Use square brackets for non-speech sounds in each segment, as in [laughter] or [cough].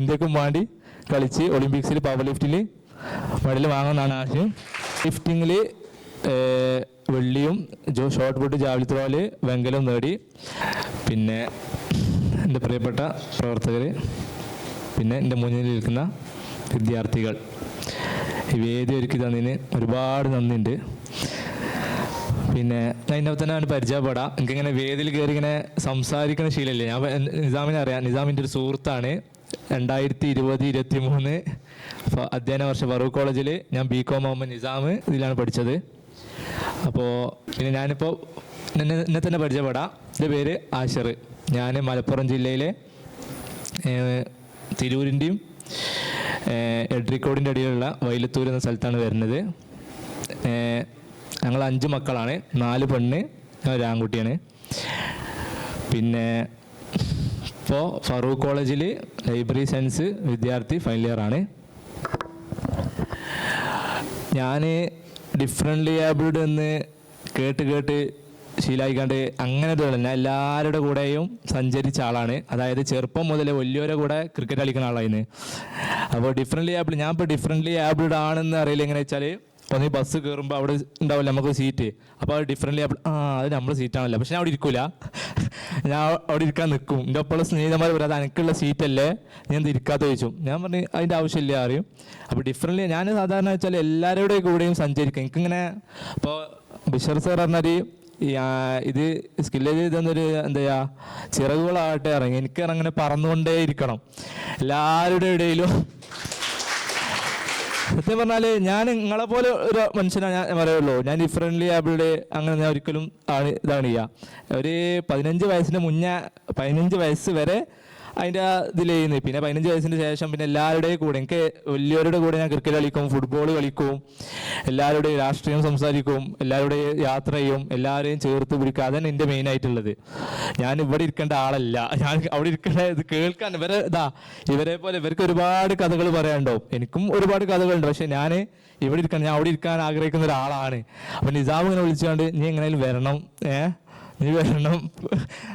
ഇന്ത്യക്കും വേണ്ടി കളിച്ച് ഒളിമ്പിക്സിൽ പവർ ലിഫ്റ്റിൽ മെഡൽ വാങ്ങുന്നതാണ് ആശയം. ലിഫ്റ്റിങ്ങിൽ വെള്ളിയും ജോ ഷോർട്ട് പുട്ട് ജാവലി ത്രോയിൽ വെങ്കലും നേടി. പിന്നെ എന്റെ പ്രിയപ്പെട്ട പ്രവർത്തകർ പിന്നെ എന്റെ മുന്നിൽ നിൽക്കുന്ന വിദ്യാർത്ഥികൾ. വേദി ഒരുക്കി തന്നതിന് ഒരുപാട് നന്ദിയുണ്ട്. പിന്നെ ഞാൻ ഇതിനകത്ത് തന്നെ ആണ് പരിചയപ്പെടാം. എനിക്കിങ്ങനെ വേദിയിൽ കയറി ഇങ്ങനെ സംസാരിക്കുന്ന ശീലമില്ല. ഞാൻ നിസാമിനെ അറിയാം. നിസാമിന്റെ ഒരു സുഹൃത്താണ്. രണ്ടായിരത്തി ഇരുപത് ഇരുപത്തി മൂന്ന് അധ്യയന വർഷം ഫറൂഖ് കോളേജിൽ ഞാൻ ബി കോം മുഹമ്മദ് നിസാം ഇതിലാണ് പഠിച്ചത്. അപ്പോൾ പിന്നെ ഞാനിപ്പോൾ എന്നെ എന്നെ തന്നെ പരിചയപ്പെടാം. എന്റെ പേര് ആശർ ഞാൻ മലപ്പുറം ജില്ലയിലെ തിരൂരിന്റെയും എഡ്രിക്കോടിന്റെ ഇടയിലുള്ള വൈലത്തൂർ എന്ന സ്ഥലത്താണ് വരുന്നത്. ഞങ്ങൾ അഞ്ച് മക്കളാണ്. നാല് പെണ്ണ് ഞാൻ ഒരു ആൺകുട്ടിയാണ് പിന്നെ ഇപ്പോൾ ഫറൂഖ് കോളേജിൽ ലൈബ്രറി സയൻസ് വിദ്യാർത്ഥി ഫൈനൽ ഇയർ ആണ്. ഞാൻ ഡിഫറെന്റ് ഏബിൾഡ് എന്ന് കേട്ട് കേട്ട് ശീലായിക്കാണ്ട് അങ്ങനെ ഞാൻ എല്ലാവരുടെ കൂടെയും സഞ്ചരിച്ച ആളാണ്. അതായത് ചെറുപ്പം മുതൽ വലിയവരെ കൂടെ ക്രിക്കറ്റ് കളിക്കുന്ന ആളായിരുന്നു അപ്പോൾ ഡിഫറെന്റ് ആബിൾ ഞാൻ ഇപ്പോൾ ഡിഫറെന്റ് ആബിൾഡ് ആണെന്ന് അറിയില്ല എങ്ങനെ വെച്ചാൽ ഒന്ന് ബസ് കയറുമ്പോൾ അവിടെ ഉണ്ടാവില്ല നമുക്ക് സീറ്റ് അപ്പോൾ അത് ഡിഫറെന്റ്ലി ആബിൾ ആ അത് നമ്മുടെ സീറ്റാണല്ലോ പക്ഷെ ഞാൻ അവിടെ ഇരിക്കൂല. ഞാൻ അവിടെ ഇരിക്കാൻ നിൽക്കും. എന്റെ ഒപ്പമുള്ള സ്നേഹിതന്മാർ പറയും അത് എനിക്കുള്ള സീറ്റല്ലേ നീ ഇരിക്കാത്ത? ചോദിച്ചു. ഞാൻ പറഞ്ഞു അതിന്റെ ആവശ്യമില്ല അറിയും അപ്പോൾ ഡിഫറെന്റ്ലി ഞാൻ സാധാരണ വെച്ചാൽ എല്ലാവരുടെ കൂടെയും സഞ്ചരിക്കും. എനിക്കിങ്ങനെ ഇപ്പോൾ ബിഷർ സാർ പറഞ്ഞാൽ ഇത് സ്കില്ല് ചെയ്തെന്നൊരു എന്താ ചെയ്യുക ചിറകുകളാകട്ടെ ഇറങ്ങി. എനിക്ക് അങ്ങനെ പറന്നുകൊണ്ടേ ഇരിക്കണം എല്ലാവരുടെ ഇടയിലും സത്യം പറഞ്ഞാൽ ഞാൻ നിങ്ങളെ പോലെ ഒരു മനുഷ്യനാണ് ഞാൻ പറയുള്ളൂ. ഞാൻ ഡിഫറെന്റ്ലി ആബിളുടെ അങ്ങനെ ഞാൻ ഒരിക്കലും ആണ് ഇതാണ് ചെയ്യുക ഒരു പതിനഞ്ച് വയസ്സിന് മുന്നേ പതിനഞ്ച് വയസ്സ് വരെ അതിന്റെ ചെയ്യുന്നത് പിന്നെ പതിനഞ്ച് വയസ്സിന് ശേഷം പിന്നെ എല്ലാവരുടെയും കൂടെ എനിക്ക് വലിയവരുടെ കൂടെ ഞാൻ ക്രിക്കറ്റ് കളിക്കും ഫുട്ബോൾ കളിക്കും എല്ലാവരുടെയും രാഷ്ട്രീയം സംസാരിക്കും എല്ലാവരുടെയും യാത്ര ചെയ്യും എല്ലാവരെയും ചേർത്ത് പിടിക്കുക അതാണ് എന്റെ മെയിൻ ആയിട്ടുള്ളത്. ഞാൻ ഇവിടെ ഇരിക്കേണ്ട ആളല്ല. ഞാൻ അവിടെ ഇരിക്കേണ്ട ഇത് കേൾക്കാൻ ഇവരെ ഇതാ ഇവരെ പോലെ ഇവർക്ക് ഒരുപാട് കഥകൾ പറയാനുണ്ടാവും. എനിക്കും ഒരുപാട് കഥകളുണ്ട്. പക്ഷെ ഞാൻ ഇവിടെ ഇരിക്കാൻ ഞാൻ അവിടെ ഇരിക്കാൻ ആഗ്രഹിക്കുന്ന ഒരാളാണ്. അപ്പം നിസാം വിളിച്ചുകൊണ്ട് നീ എങ്ങനെയും വരണം. ഏ നീ വരണം.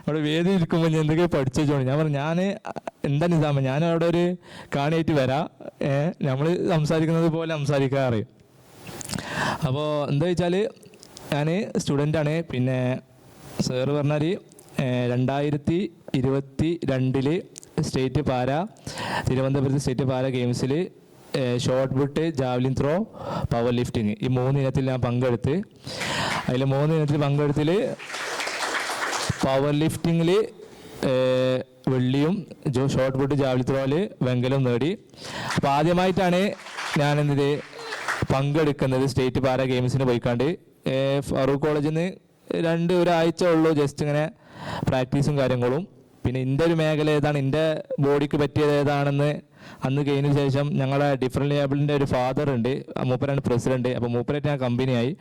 അവിടെ വേദി ഇരിക്കുമ്പോൾ ഞാൻ എന്തൊക്കെ പഠിച്ചു വെച്ചോണ്ട് ഞാൻ പറഞ്ഞു ഞാൻ എന്താ നിസാമ? ഞാൻ അവിടെ ഒരു കാണിയായിട്ട് വരാം. നമ്മൾ സംസാരിക്കുന്നത് പോലെ സംസാരിക്കാറ് അപ്പോൾ എന്താ വെച്ചാൽ ഞാൻ സ്റ്റുഡന്റാണ് പിന്നെ സാറ് പറഞ്ഞാൽ രണ്ടായിരത്തി ഇരുപത്തി രണ്ടിൽ സ്റ്റേറ്റ് പാര തിരുവനന്തപുരത്ത് സ്റ്റേറ്റ് പാര ഗെയിംസിൽ shot put javelin throw power lifting ഈ മൂന്ന് ഇനത്തിൽ ഞാൻ പങ്കെടുത്ത്. അതിൽ മൂന്ന് ഇനത്തിൽ പങ്കെടുത്തിൽ പവർ ലിഫ്റ്റിങ്ങിൽ വെള്ളിയും ജോ ഷോർട്ട് പുട്ട് ജാവലി ത്രോയിൽ വെങ്കലും നേടി. അപ്പോൾ ആദ്യമായിട്ടാണ് ഞാൻ എന്ത് പങ്കെടുക്കുന്നത് സ്റ്റേറ്റ് പാര ഗെയിംസിന് പോയിക്കാണ്ട്. ഫറൂഖ് കോളേജിൽ നിന്ന് രണ്ട് ഒരാഴ്ച ഉള്ളൂ ജസ്റ്റ് ഇങ്ങനെ പ്രാക്ടീസും കാര്യങ്ങളും. പിന്നെ എന്റെ ഒരു മേഖല ഏതാണ്? എന്റെ ബോഡിക്ക് പറ്റിയത് ഏതാണെന്ന് അന്ന് കഴിഞ്ഞ ശേഷം ഞങ്ങളെ ഡിഫറെന്റ് ലേബിളിന്റെ ഒരു ഫാദർ ഉണ്ട് മൂപ്പരാണ് പ്രസിഡന്റ് അപ്പോൾ മൂപ്പരായിട്ട് ഞാൻ കമ്പനിയായി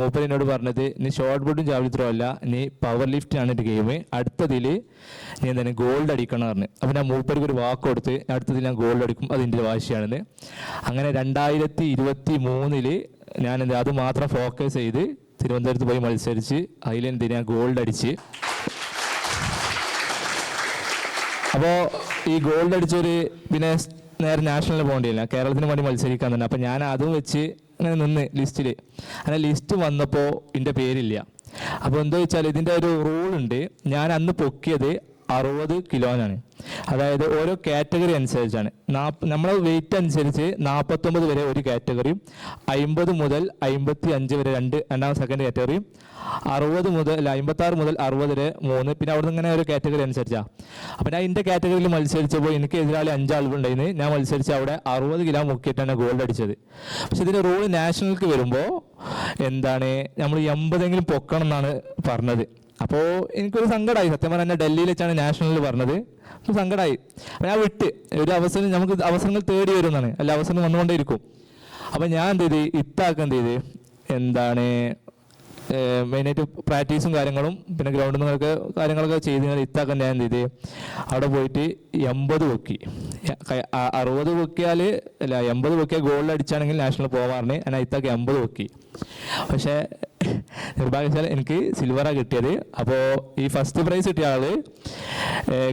മൂപ്പര് എന്നോട് പറഞ്ഞത് നീ ഷോർട്ട് ബോട്ടും ജാവലി ത്രോ അല്ല നീ പവർ ലിഫ്റ്റ് ആണ് എന്റെ ഗെയിം അടുത്തതിൽ നീ എന്താണ് ഗോൾഡ് അടിക്കണം പറഞ്ഞു. അപ്പോൾ ഞാൻ മൂപ്പർക്ക് ഒരു വാക്ക് കൊടുത്ത് അടുത്തതിൽ ഞാൻ ഗോൾഡ് അടിക്കും അത് എന്റെ വാശിയാണെന്ന്. അങ്ങനെ രണ്ടായിരത്തി ഇരുപത്തി മൂന്നിൽ ഞാൻ അത് മാത്രം ഫോക്കസ് ചെയ്ത് തിരുവനന്തപുരത്ത് പോയി മത്സരിച്ച് അതിലെന്തിനാ ഗോൾഡ് അടിച്ച് അപ്പോൾ ഈ ഗോൾഡ് അടിച്ചൊരു പിന്നെ നേരെ നാഷണലിൽ പോകേണ്ടിയില്ല കേരളത്തിന് വേണ്ടി മത്സരിക്കാൻ തന്നെ. അപ്പോൾ ഞാൻ അതും വെച്ച് അങ്ങനെ നിന്ന് ലിസ്റ്റിൽ അങ്ങനെ ലിസ്റ്റ് വന്നപ്പോൾ എന്റെ പേരില്ല. അപ്പോൾ എന്താ വെച്ചാൽ ഇതിന്റെ ഒരു റൂൾ ഉണ്ട്. ഞാൻ അന്ന് പൊക്കിയത് അറുപത് കിലോനാണ് അതായത് ഓരോ കാറ്റഗറി അനുസരിച്ചാണ്. നാപ്പ് നമ്മളെ വെയിറ്റ് അനുസരിച്ച് നാൽപ്പത്തൊമ്പത് വരെ ഒരു കാറ്റഗറിയും അമ്പത് മുതൽ അമ്പത്തി അഞ്ച് വരെ രണ്ട് രണ്ടാം സെക്കൻഡ് കാറ്റഗറിയും അറുപത് മുതൽ അല്ല അമ്പത്തി ആറ് മുതൽ അറുപത് വരെ മൂന്ന് പിന്നെ അവിടെ ഇങ്ങനെ ഒരു കാറ്റഗറി അനുസരിച്ചാണ് അപ്പം ഞാൻ എന്റെ കാറ്റഗറിയിൽ മത്സരിച്ചപ്പോൾ എനിക്ക് എതിരാളി അഞ്ചാളുണ്ടായിരുന്നു ഞാൻ മത്സരിച്ച് അവിടെ അറുപത് കിലോ മുക്കിയിട്ടാണ് ഗോൾഡ് അടിച്ചത്. പക്ഷെ ഇതിന്റെ റൂൾ നാഷണൽക്ക് വരുമ്പോൾ എന്താണ്? നമ്മൾ എൺപതെങ്കിലും പൊക്കണം എന്നാണ് പറഞ്ഞത്. അപ്പോൾ എനിക്കൊരു സങ്കടമായി സത്യം പറഞ്ഞാൽ ഡൽഹിയിൽ വെച്ചാണ് നാഷണലിൽ പറഞ്ഞത്. അപ്പോൾ സങ്കടമായി അപ്പോൾ ഞാൻ വിട്ട്. ഒരു അവസരം നമുക്ക് അവസരങ്ങൾ തേടി വരുന്നതാണ് അല്ല അവസരം വന്നുകൊണ്ടേയിരിക്കും. അപ്പോൾ ഞാൻ എന്ത് ചെയ്ത്? ഇത്താക്കം എന്ത് ചെയ്ത്? എന്താണ് മെയിനായിട്ട് പ്രാക്ടീസും കാര്യങ്ങളും പിന്നെ ഗ്രൗണ്ടിൽ നിന്നൊക്കെ കാര്യങ്ങളൊക്കെ ചെയ്ത് ഞാൻ ഇത്താക്കാൻ ഞാൻ എന്ത് ചെയ്ത്? അവിടെ പോയിട്ട് എൺപത് പൊക്കി. അറുപത് പൊക്കിയാൽ അല്ല എൺപത് പൊക്കിയാൽ ഗോളിൽ അടിച്ചാണെങ്കിൽ നാഷണൽ പോവാറിന് ഞാൻ ഇത്താക്ക് എൺപത് പൊക്കി. പക്ഷേ നിർഭാഗ്യവശാൽ എനിക്ക് സിൽവറാണ് കിട്ടിയത്. അപ്പോൾ ഈ ഫസ്റ്റ് പ്രൈസ് കിട്ടിയ ആൾ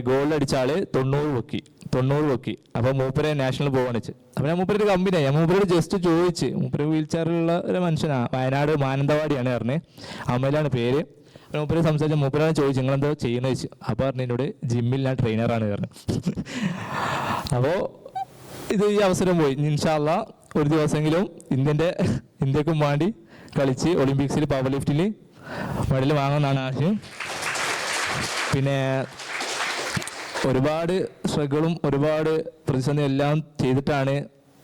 ഗോൾഡ് അടിച്ച ആൾ തൊണ്ണൂറ് പൊക്കി. തൊണ്ണൂറ് പൊക്കി. അപ്പോൾ മൂപ്പരെ നാഷണൽ പോവാണ് വെച്ച് അപ്പോൾ ഞാൻ മൂപ്പര് ഒരു കമ്പനിയായി ഞാൻ മൂപ്പരോട് ജസ്റ്റ് ചോദിച്ച് മൂപ്പര് വീൽ ചെയറിലുള്ള ഒരു മനുഷ്യനാണ് വയനാട് മാനന്തവാടിയാണ് പറഞ്ഞത് അമ്മയിലാണ് പേര്. അപ്പോൾ മൂപ്പര് സംസാരിച്ച മൂപ്പരാണ് ചോദിച്ചു നിങ്ങളെന്തോ ചെയ്യുന്നത് ചോദിച്ചു. അപ്പോൾ പറഞ്ഞു എന്നോട് ജിമ്മിൽ ഞാൻ ട്രെയിനറാണ് പറഞ്ഞു. അപ്പോൾ ഇത് ഈ അവസരം പോയി. ഇൻഷാല്ല ഒരു ദിവസമെങ്കിലും ഇന്ത്യന്റെ [laughs] ഇന്ത്യക്കും വേണ്ടി കളിച്ച് ഒളിമ്പിക്സിൽ പവർ ലിഫ്റ്റിൽ മെഡൽ വാങ്ങുമെന്നാണ് ആശയം. പിന്നെ ഒരുപാട് സ്ട്രഗിളും ഒരുപാട് പ്രതിസന്ധിയും എല്ലാം ചെയ്തിട്ടാണ്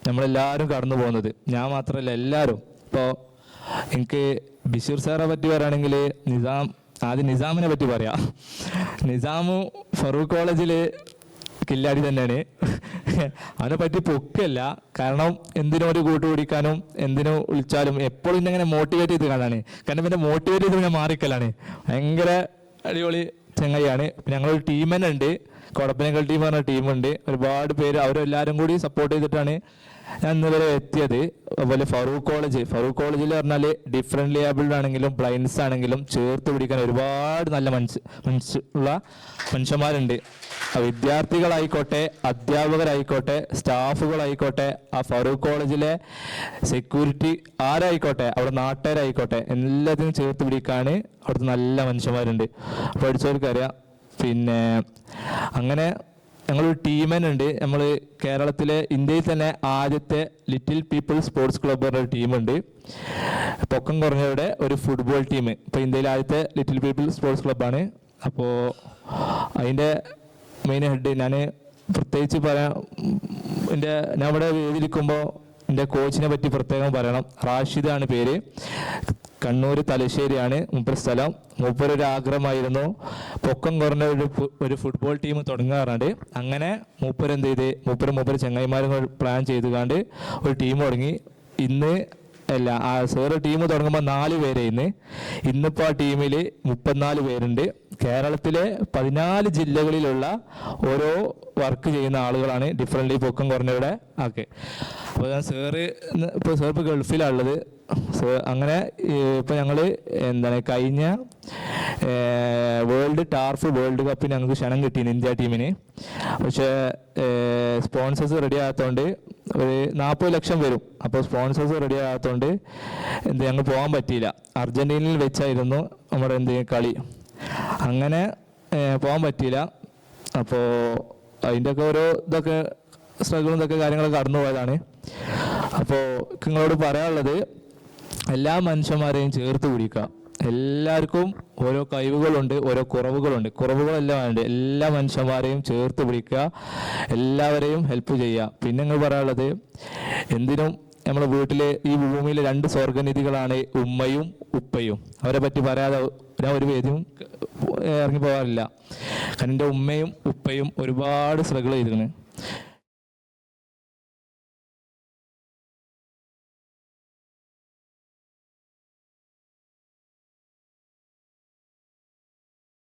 നമ്മളെല്ലാവരും കടന്നു പോകുന്നത്. ഞാൻ മാത്രമല്ല എല്ലാവരും. ഇപ്പോൾ എനിക്ക് ബഷീർ സാറെ പറ്റി പറയുകയാണെങ്കിൽ നിസാം ആദ്യം നിസാമിനെ പറ്റി പറയാം. നിസാമു ഫറൂഖ് കോളേജിൽ കില്ലാടി തന്നെയാണ്. അവനെ പറ്റി പൊക്കല്ല കാരണം എന്തിനും ഒരു കൂട്ട് പിടിക്കാനും എന്തിനും വിളിച്ചാലും എപ്പോഴും അങ്ങനെ മോട്ടിവേറ്റ് ചെയ്ത് കാണാണ്. കാരണം പിന്നെ മോട്ടിവേറ്റ് ചെയ്ത് ഞാൻ മാറിക്കലാണ്. ഭയങ്കര അടിപൊളി ചങ്ങായിയാണ്. പിന്നെ ഞങ്ങളൊരു ടീം തന്നെ ഉണ്ട്. കൊടപ്പനക്കൽ ടീം പറഞ്ഞ ടീമുണ്ട് ഒരുപാട് പേര് അവരെല്ലാവരും കൂടി സപ്പോർട്ട് ചെയ്തിട്ടാണ് ഞാൻ ഇന്നലെ എത്തിയത്. അതുപോലെ ഫറൂഖ് കോളേജ് ഫറൂഖ് കോളേജിൽ പറഞ്ഞാൽ ഡിഫറെന്റ് ലേബിൾഡ് ആണെങ്കിലും ബ്ലൈൻഡ്സ് ആണെങ്കിലും ചേർത്ത് പിടിക്കാൻ ഒരുപാട് നല്ല മനുഷ്യ മനുഷ്യ ഉള്ള മനുഷ്യന്മാരുണ്ട്. വിദ്യാർത്ഥികളായിക്കോട്ടെ അധ്യാപകരായിക്കോട്ടെ സ്റ്റാഫുകളായിക്കോട്ടെ ആ ഫറൂഖ് കോളേജിലെ സെക്യൂരിറ്റി ആരായിക്കോട്ടെ അവിടെ നാട്ടുകാരായിക്കോട്ടെ എല്ലാത്തിനും ചേർത്ത് പിടിക്കാൻ അവിടുത്തെ നല്ല മനുഷ്യന്മാരുണ്ട്. പഠിച്ചവർക്കറിയാം പിന്നെ അങ്ങനെ ഞങ്ങളൊരു ഉണ്ട് നമ്മൾ കേരളത്തിലെ ഇന്ത്യയിൽ തന്നെ ആദ്യത്തെ ലിറ്റിൽ പീപ്പിൾ സ്പോർട്സ് ക്ലബ്ബ് പറഞ്ഞ ഒരു ടീമുണ്ട്. പൊക്കം കുറഞ്ഞവരുടെ ഒരു ഫുട്ബോൾ ടീം ഇപ്പോൾ ഇന്ത്യയിലെ ആദ്യത്തെ ലിറ്റിൽ പീപ്പിൾ സ്പോർട്സ് ക്ലബ്ബാണ് അപ്പോൾ അതിന്റെ മെയിൻ ഹെഡ് ഞാൻ പ്രത്യേകിച്ച് പറയാം എന്റെ ഞാൻ ഇവിടെ വേദിയിരിക്കുമ്പോൾ എന്റെ കോച്ചിനെ പറ്റി പ്രത്യേകം പറയണം. റാഷിദാണ് പേര്. കണ്ണൂർ തലശ്ശേരിയാണ് മുപ്പത് സ്ഥലം. മൂപ്പരൊരു ആഗ്രഹമായിരുന്നു. പൊക്കം കുറഞ്ഞ ഒരു ഒരു ഫുട്ബോൾ ടീം തുടങ്ങാറുണ്ട്. അങ്ങനെ മൂപ്പരെന്ത് ചെയ്ത് മൂപ്പര് മൂപ്പര് ചങ്ങായിമാരും പ്ലാൻ ചെയ്തുകൊണ്ട് ഒരു ടീം തുടങ്ങി. ഇന്ന് അല്ല ആ സേറ് ടീം തുടങ്ങുമ്പോൾ നാല് പേരെ ഇന്ന് ഇന്നിപ്പോൾ ആ ടീമിൽ മുപ്പത്തിനാല് പേരുണ്ട്. കേരളത്തിലെ പതിനാല് ജില്ലകളിലുള്ള ഓരോ വർക്ക് ചെയ്യുന്ന ആളുകളാണ് ഡിഫറെന്റ് പൊക്കം കുറഞ്ഞവരുടെ ആക്കെ അപ്പോൾ ഞാൻ സേറ് ഇപ്പോൾ സേർ ഇപ്പോൾ ഗൾഫിലാണുള്ളത് അങ്ങനെ ഇപ്പോൾ ഞങ്ങൾ എന്താണ് കഴിഞ്ഞ വേൾഡ് ടാർഫ് വേൾഡ് കപ്പിന് ഞങ്ങൾക്ക് ക്ഷണം കിട്ടിയിരുന്നു ഇന്ത്യ ടീമിന്. പക്ഷേ സ്പോൺസേഴ്സ് റെഡി ആകാത്തതുകൊണ്ട് ഒരു നാൽപ്പത് ലക്ഷം വരും. അപ്പോൾ സ്പോൺസേഴ്സ് റെഡി ആകാത്തതുകൊണ്ട് എന്ത് ഞങ്ങൾ പോകാൻ പറ്റിയില്ല. അർജന്റീനയിൽ വെച്ചായിരുന്നു നമ്മുടെ എന്ത് കളി. അങ്ങനെ പോകാൻ പറ്റിയില്ല. അപ്പോൾ അതിന്റെയൊക്കെ ഓരോ ഇതൊക്കെ സ്ട്രഗിളും ഇതൊക്കെ കാര്യങ്ങളൊക്കെ കടന്നു പോയതാണ്. അപ്പോൾ നിങ്ങളോട് പറയാനുള്ളത് എല്ലാ മനുഷ്യന്മാരെയും ചേർത്ത് പിടിക്കുക. എല്ലാവർക്കും ഓരോ കഴിവുകളുണ്ട് ഓരോ കുറവുകളുണ്ട്. കുറവുകളെല്ലാം ഉണ്ട്. എല്ലാ മനുഷ്യന്മാരെയും ചേർത്ത് പിടിക്കുക എല്ലാവരെയും ഹെൽപ്പ് ചെയ്യുക. പിന്നെ നിങ്ങൾ പറയാനുള്ളത് എന്തിനും നമ്മുടെ വീട്ടിലെ ഈ ഭൂമിയിലെ രണ്ട് സ്വർഗനിധികളാണ് ഉമ്മയും ഉപ്പയും. അവരെ പറ്റി പറയാതെ ഞാൻ ഒരു വേദിയും ഇറങ്ങി പോകാറില്ല. കാരണം എന്റെ ഉമ്മയും ഉപ്പയും ഒരുപാട് സ്ട്രഗിൾ ചെയ്തിരുന്നു